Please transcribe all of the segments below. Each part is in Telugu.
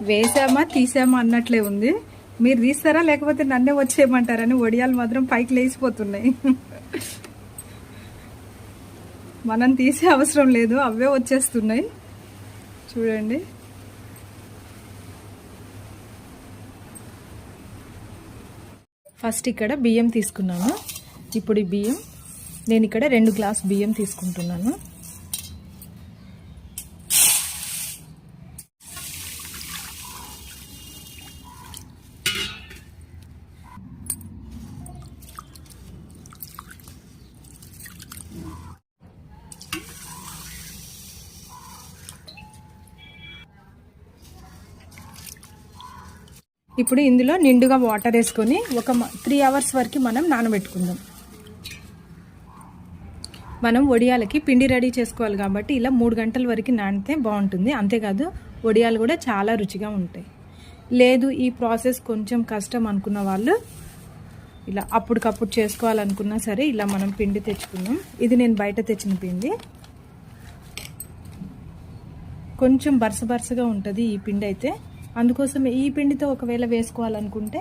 వేసామా తీసామా అన్నట్లే ఉంది. మీరు తీస్తారా లేకపోతే నన్నే వచ్చేయమంటారని వడియాలు మాత్రం పైకి లేచిపోతున్నాయి. మనం తీసే అవసరం లేదు అవే వచ్చేస్తున్నాయి. చూడండి. ఫస్ట్ ఇక్కడ బియ్యం తీసుకున్నాను. ఇప్పుడు ఈ బియ్యం నేను ఇక్కడ రెండు గ్లాస్ బియ్యం తీసుకుంటున్నాను. ఇప్పుడు ఇందులో నిండుగా వాటర్ వేసుకొని ఒక త్రీ అవర్స్ వరకు మనం నానబెట్టుకుందాం. మనం వడియాలకి పిండి రెడీ చేసుకోవాలి కాబట్టి ఇలా మూడు గంటల వరకు నానితే బాగుంటుంది. అంతేకాదు వడియాలు కూడా చాలా రుచిగా ఉంటాయి. లేదు ఈ ప్రాసెస్ కొంచెం కష్టం అనుకున్న వాళ్ళు ఇలా అప్పటికప్పుడు చేసుకోవాలనుకున్నా సరే ఇలా మనం పిండి తెచ్చుకుందాం. ఇది నేను బయట తెచ్చిన పిండి. కొంచెం బరస బరసగా ఉంటుంది ఈ పిండి అయితే. అందుకోసం ఈ పిండితో ఒకవేళ వేసుకోవాలనుకుంటే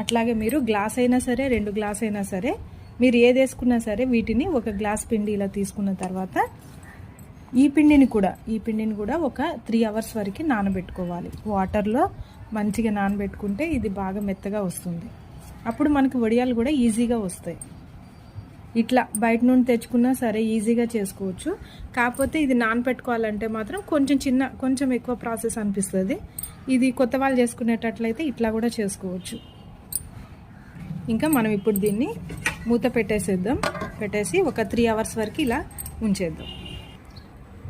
అట్లాగే మీరు గ్లాస్ అయినా సరే రెండు గ్లాస్ అయినా సరే మీరు ఏది వేసుకున్నా సరే వీటిని ఒక గ్లాస్ పిండి ఇలా తీసుకున్న తర్వాత ఈ పిండిని కూడా ఈ పిండిని కూడా ఒక త్రీ అవర్స్ వరకు నానబెట్టుకోవాలి. వాటర్లో మంచిగా నానబెట్టుకుంటే ఇది బాగా మెత్తగా వస్తుంది. అప్పుడు మనకి వడియాలు కూడా ఈజీగా వస్తాయి. ఇట్లా బయట నుండి తెచ్చుకున్నా సరే ఈజీగా చేసుకోవచ్చు. కాకపోతే ఇది నానపెట్టుకోవాలంటే మాత్రం కొంచెం చిన్న కొంచెం ఎక్కువ ప్రాసెస్ అనిపిస్తుంది. ఇది కొత్త వాళ్ళు చేసుకునేటట్లయితే ఇట్లా కూడా చేసుకోవచ్చు. ఇంకా మనం ఇప్పుడు దీన్ని మూత పెట్టేసేద్దాం. పెట్టేసి ఒక త్రీ అవర్స్ వరకు ఇలా ఉంచేద్దాం.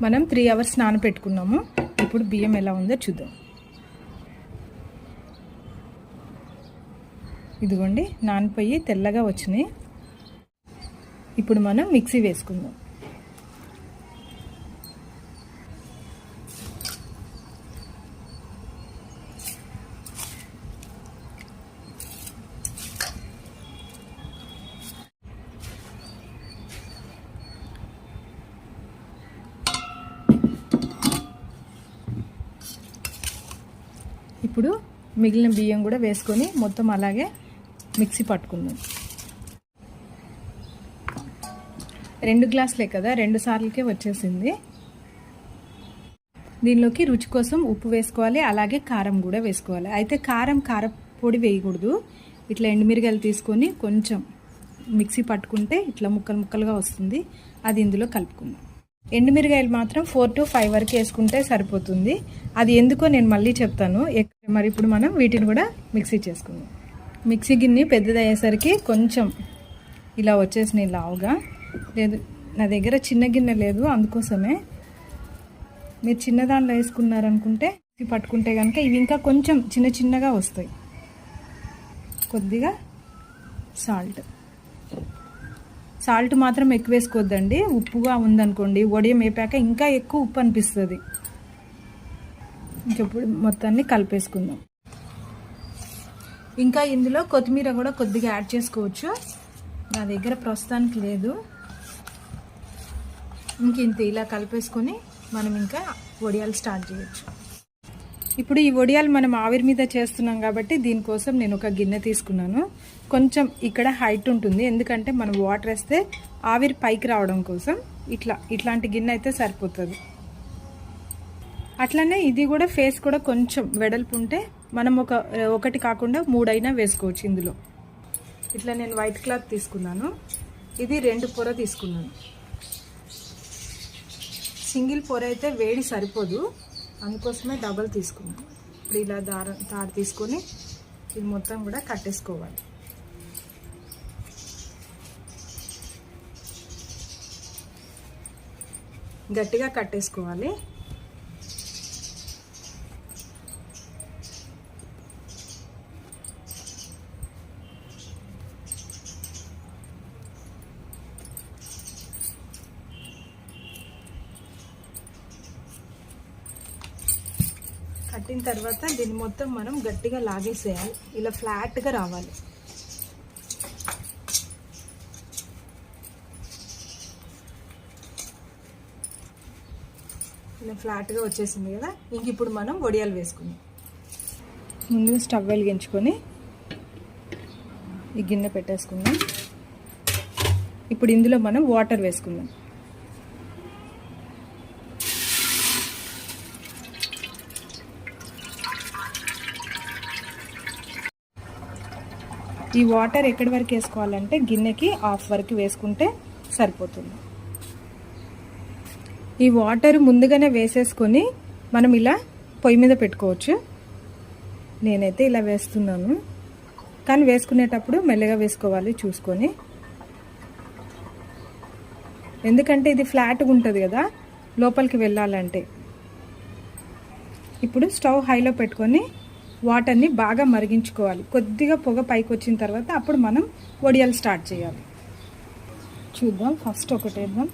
మనం త్రీ అవర్స్ నానపెట్టుకున్నాము. ఇప్పుడు బియ్యం ఎలా ఉందో చూద్దాం. ఇదిగోండి నానిపోయి తెల్లగా వచ్చినాయి. ఇప్పుడు మనం మిక్సీ వేసుకుందాం. ఇప్పుడు మిగిలిన బియ్యం కూడా వేసుకొని మొత్తం అలాగే మిక్సీ పట్టుకుందాం. రెండు గ్లాసులే కదా రెండు సార్లకే వచ్చేసింది. దీనిలోకి రుచి కోసం ఉప్పు వేసుకోవాలి అలాగే కారం కూడా వేసుకోవాలి. అయితే కారం కారపొడి వేయకూడదు. ఇట్లా ఎండుమిరగాయలు తీసుకొని కొంచెం మిక్సీ పట్టుకుంటే ఇట్లా ముక్కలు ముక్కలుగా వస్తుంది. అది ఇందులో కలుపుకుందాం. ఎండుమిరగాయలు మాత్రం ఫోర్ టు ఫైవ్ వరకు వేసుకుంటే సరిపోతుంది. అది ఎందుకో నేను మళ్ళీ చెప్తాను. మరి ఇప్పుడు మనం వీటిని కూడా మిక్సీ చేసుకుందాం. మిక్సీ గిన్నె పెద్దదయ్యేసరికి కొంచెం ఇలా వచ్చేసినాయి లావుగా. లేదు నా దగ్గర చిన్న గిన్నె లేదు అందుకోసమే. మీరు చిన్న దాంట్లో వేసుకున్నారనుకుంటే పట్టుకుంటే కనుక ఇవి ఇంకా కొంచెం చిన్న చిన్నగా వస్తాయి. కొద్దిగా సాల్ట్. సాల్ట్ మాత్రం ఎక్కువ వేసుకోవద్దండి. ఉప్పుగా ఉందనుకోండి వడియం వేపాక ఇంకా ఎక్కువ ఉప్పు అనిపిస్తుంది. ఇంకెప్పుడు మొత్తాన్ని కలిపేసుకుందాం. ఇంకా ఇందులో కొత్తిమీర కూడా కొద్దిగా యాడ్ చేసుకోవచ్చు. నా దగ్గర ప్రస్తుతానికి లేదు. ఇంక ఇంత ఇలా కలిపేసుకొని మనం ఇంకా వడియాలు స్టార్ట్ చేయొచ్చు. ఇప్పుడు ఈ వడియాలు మనం ఆవిరి మీద చేస్తున్నాం కాబట్టి దీనికోసం నేను ఒక గిన్నె తీసుకున్నాను. కొంచెం ఇక్కడ హైట్ ఉంటుంది. ఎందుకంటే మనం వాటర్ వేస్తే ఆవిరి పైకి రావడం కోసం ఇట్లా ఇట్లాంటి గిన్నె అయితే సరిపోతుంది. అట్లనే ఇది కూడా ఫేస్ కూడా కొంచెం వెడల్పు ఉంటే మనం ఒక ఒకటి కాకుండా మూడైనా వేసుకోవచ్చు ఇందులో. ఇట్లా నేను వైట్ క్లాత్ తీసుకున్నాను. ఇది రెండు పొర తీసుకున్నాను. సింగిల్ పొర అయితే వేడి సరిపోదు. అందుకోసమే డబల్ తీసుకున్నాను. ఇప్పుడు ఇలా దారం తాడు తీసుకొని ఇది మొత్తం కూడా కట్టేసుకోవాలి. గట్టిగా కట్టేసుకోవాలి. కట్టిన తర్వాత దీన్ని మొత్తం మనం గట్టిగా లాగేసేయాలి. ఇలా ఫ్లాట్గా రావాలి. ఇలా ఫ్లాట్గా వచ్చేసింది కదా. ఇంక ఇప్పుడు మనం వడియాలు వేసుకుందాం. ముందుగా స్టవ్ వెలిగించుకొని ఈ గిన్నె పెట్టేసుకుందాం. ఇప్పుడు ఇందులో మనం వాటర్ వేసుకుందాం. ఈ వాటర్ ఎక్కడి వరకు వేసుకోవాలంటే గిన్నెకి హాఫ్ వరకు వేసుకుంటే సరిపోతుంది. ఈ వాటర్ ముందుగానే వేసేసుకొని మనం ఇలా పొయ్యి మీద పెట్టుకోవచ్చు. నేనైతే ఇలా వేస్తున్నాను. కానీ వేసుకునేటప్పుడు మెల్లగా వేసుకోవాలి చూసుకొని. ఎందుకంటే ఇది ఫ్లాట్గా ఉంటుంది కదా లోపలికి వెళ్ళాలంటే. ఇప్పుడు స్టవ్ హైలో పెట్టుకొని వాటర్ని బాగా మరిగించుకోవాలి. కొద్దిగా పొగ పైకి వచ్చిన తర్వాత అప్పుడు మనం వడియాలు స్టార్ట్ చేయాలి. చూద్దాం ఫస్ట్ ఒకటేద్దాం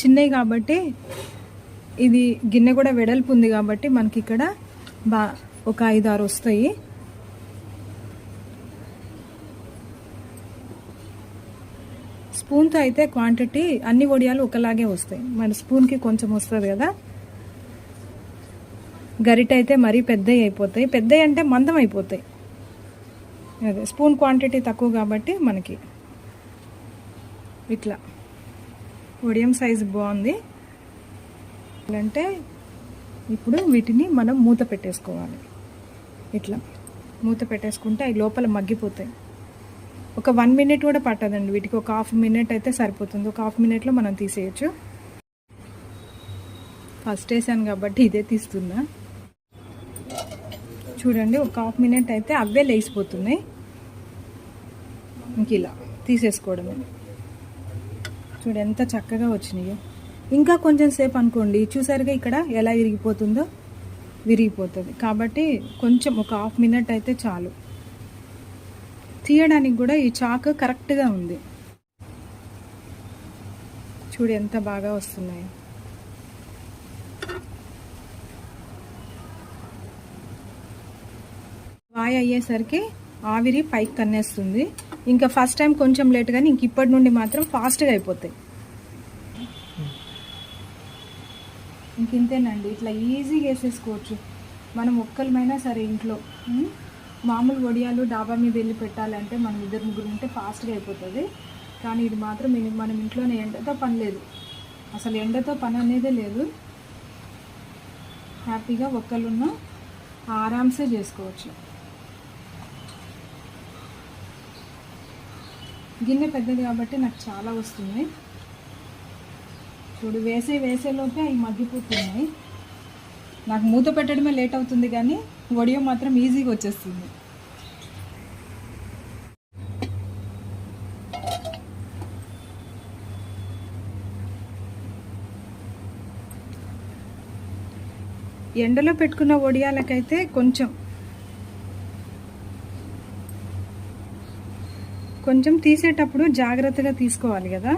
చిన్నవి కాబట్టి ఇది గిన్నె కూడా వెడల్పు ఉంది కాబట్టి మనకి ఇక్కడ బా ఒక ఐదు ఆరు వస్తాయి. స్పూన్తో అయితే క్వాంటిటీ అన్ని వడియాలు ఒకలాగే వస్తాయి. మన స్పూన్కి కొంచెం వస్తుంది కదా. గరిట అయితే మరీ పెద్దవి అయిపోతాయి. పెద్దవి అంటే మందం అయిపోతాయి. అదే స్పూన్ క్వాంటిటీ తక్కువ కాబట్టి మనకి ఇట్లా. ఒడియం సైజు బాగుంది. అంటే ఇప్పుడు వీటిని మనం మూత పెట్టేసుకోవాలి. ఇట్లా మూత పెట్టేసుకుంటే అవి లోపల మగ్గిపోతాయి. ఒక వన్ మినిట్ కూడా పట్టదండి. వీటికి ఒక హాఫ్ మినిట్ అయితే సరిపోతుంది. ఒక హాఫ్ మినిట్లో మనం తీసేయచ్చు. ఫస్ట్ వేసాను కాబట్టి ఇదే తీస్తున్నా. చూడండి ఒక హాఫ్ మినిట్ అయితే అవే లేచిపోతున్నాయి. ఇంక ఇలా తీసేసుకోవడమే. చూడు ఎంత చక్కగా వచ్చినాయో. ఇంకా కొంచెం సేపు అనుకోండి చూసారుగా ఇక్కడ ఎలా విరిగిపోతుందో? విరిగిపోతుంది. కాబట్టి కొంచెం ఒక హాఫ్ మినిట్ అయితే చాలు. తీయడానికి కూడా ఈ చాక్ కరెక్ట్గా ఉంది. చూడు ఎంత బాగా వస్తున్నాయి. వాయి అయ్యేసరికి ఆవిరి పైకి కన్నేస్తుంది ఇంకా ఫస్ట్ టైం కొంచెం లేట్ కానీ ఇంక ఇప్పటి నుండి మాత్రం ఫాస్ట్గా అయిపోతాయి. ఇంక ఇంతేనండి ఇట్లా ఈజీగా వేసేసుకోవచ్చు మనం ఒక్కలమైనా సరే ఇంట్లో మామూలు వడియాలు డాబా మీద వెళ్ళి పెట్టాలంటే మనం ఇద్దరు ముగ్గురు ఉంటే ఫాస్ట్గా అయిపోతుంది. కానీ ఇది మాత్రం మనం ఇంట్లోనే ఎండతో పని లేదు. అసలు ఎండతో పని అనేదే లేదు. హ్యాపీగా ఒక్కళ్ళున్న ఆరామ్సే చేసుకోవచ్చు. గిన్నె పెద్దది కాబట్టి నాకు చాలా వస్తుంది చూడు వేసే వేసేలోపే అవి మగ్గిపోతున్నాయి. నాకు మూత పెట్టడమే లేట్ అవుతుంది కానీ వడియం మాత్రం ఈజీగా వచ్చేస్తుంది. ఎండలో పెట్టుకున్న వడియాలకైతే కొంచెం కొంచెం తీసేటప్పుడు జాగ్రత్తగా తీసుకోవాలి కదా.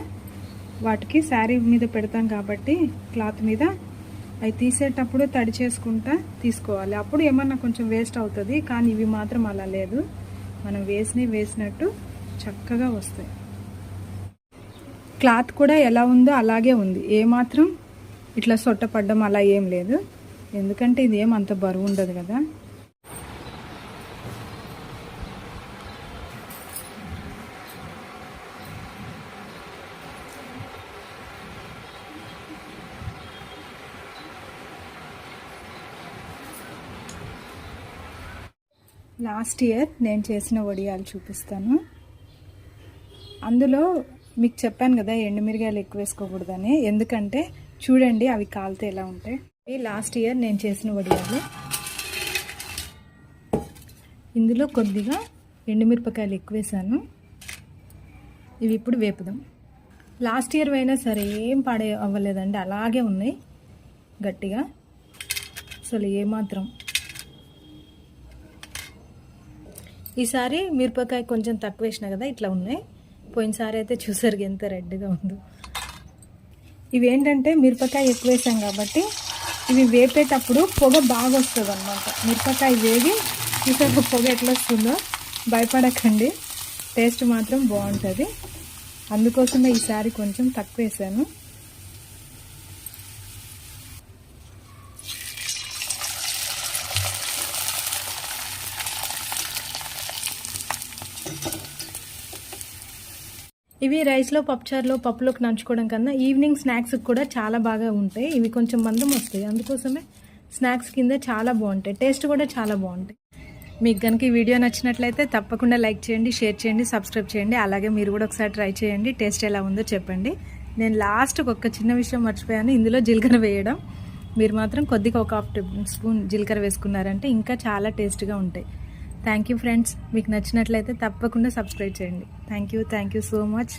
వాటికి శారీ మీద పెడతాం కాబట్టి క్లాత్ మీద. అవి తీసేటప్పుడు తడి చేసుకుంటా తీసుకోవాలి. అప్పుడు ఏమన్నా కొంచెం వేస్ట్ అవుతుంది కానీ ఇవి మాత్రం అలా లేదు. మనం వేసినవి వేసినట్టు చక్కగా వస్తాయి. క్లాత్ కూడా ఎలా ఉందో అలాగే ఉంది. ఏమాత్రం ఇట్లా సొట్టపడ్డం అలా ఏం లేదు. ఎందుకంటే ఇది ఏం అంత బరువు ఉండదు కదా. లాస్ట్ ఇయర్ నేను చేసిన వడియాలు చూపిస్తాను. అందులో మీకు చెప్పాను కదా ఎండుమిరిగాయలు ఎక్కువ వేసుకోకూడదని. ఎందుకంటే చూడండి అవి కాలితే ఎలా ఉంటాయి. ఈ లాస్ట్ ఇయర్ నేను చేసిన వడియాలు. ఇందులో కొద్దిగా ఎండుమిరపకాయలు ఎక్కువ వేసాను. ఇవి ఇప్పుడు వేపుదాం. లాస్ట్ ఇయర్ అయినా సరే ఏం పాడే అవ్వలేదండి. అలాగే ఉన్నాయి గట్టిగా. అసలు ఏమాత్రం ఈసారి మిరపకాయ కొంచెం తక్కువ వేసిన కదా ఇట్లా ఉన్నాయి. పోయినసారి అయితే చూసారు ఎంత రెడ్గా ఉందో. ఇవి ఏంటంటే మిరపకాయ ఎక్కువ వేసాం కాబట్టి ఇవి వేపేటప్పుడు పొగ బాగా వస్తుంది అనమాట మిరపకాయ వేగి చూసాక పొగ ఎట్లా వస్తుందో? భయపడకండి. టేస్ట్ మాత్రం బాగుంటుంది. అందుకోసమే ఈసారి కొంచెం తక్కువ వేసాను. ఇవి రైస్లో పప్పుచారులో పప్పులోకి నంచుకోవడం కన్నా ఈవినింగ్ స్నాక్స్ కూడా చాలా బాగా ఉంటాయి. ఇవి కొంచెం మందం వస్తాయి. అందుకోసమే స్నాక్స్ కింద చాలా బాగుంటాయి. టేస్ట్ కూడా చాలా బాగుంటాయి. మీకు కనుక ఈ వీడియో నచ్చినట్లయితే తప్పకుండా లైక్ చేయండి షేర్ చేయండి సబ్స్క్రైబ్ చేయండి. అలాగే మీరు కూడా ఒకసారి ట్రై చేయండి. టేస్ట్ ఎలా ఉందో చెప్పండి. నేను లాస్ట్కి ఒక చిన్న విషయం మర్చిపోయాను. ఇందులో జీలకర్ర వేయడం. మీరు మాత్రం కొద్దిగా ఒక హాఫ్ టేబుల్ స్పూన్ జీలకర్ర వేసుకున్నారంటే ఇంకా చాలా టేస్ట్గా ఉంటాయి. థ్యాంక్ యూ ఫ్రెండ్స్ మీకు నచ్చినట్లయితే తప్పకుండా సబ్స్క్రైబ్ చేయండి. Thank you thank you so much